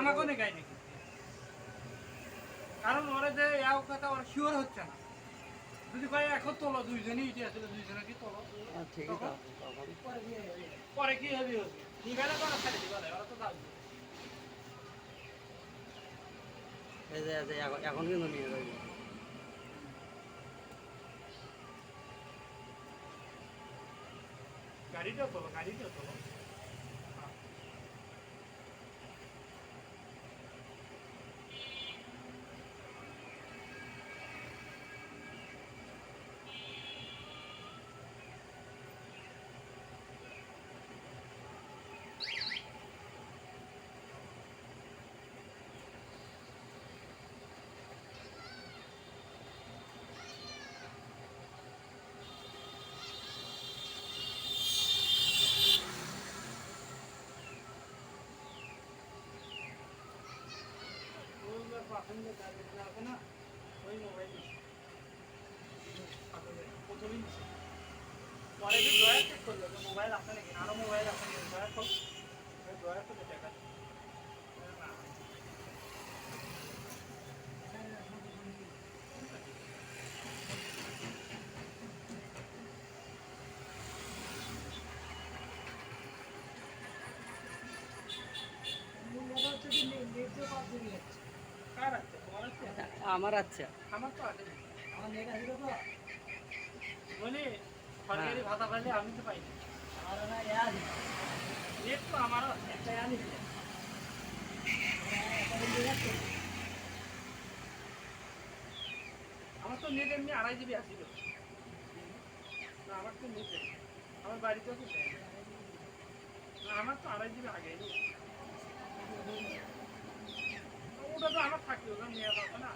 আমাকে গাই নাকি? কারণ ওরা যে ইয়াও কথা ওরা শিওর হচ্ছে না। যদি কয় এখন তোলো দুইজনই ইটি আসলে দুইজনে কি তোলো? হ্যাঁ, তো পরে কি হবে? নিবেলা তো ছেড়ে দিবে ওরা তো দাও এই যে এই যে এখন- কিন্তু নিয়ে যাবে গাড়িটা তোলো গাড়িটা তোলো। পরে যে ড্রয়ার চেক করল মোবাইল আছে নাকি আরও মোবাইল আছে নাকি ড্রয়ার আমার আচ্ছা। আমার তো আছে আমার নেট আছে তো। বলি সরকারি ভাতা পাইলে আমি তো পাই পাইনি নেট তো আমারও আছে। একটা আনি আমার তো নেট এমনি আড়াই জিবি আসিল না আমার তো নেট। আমার বাড়িতেও তো না। না আমার তো আড়াই জিবি আগে ওটা তো আমার থাকবে ওটা নেওয়া দরকার না।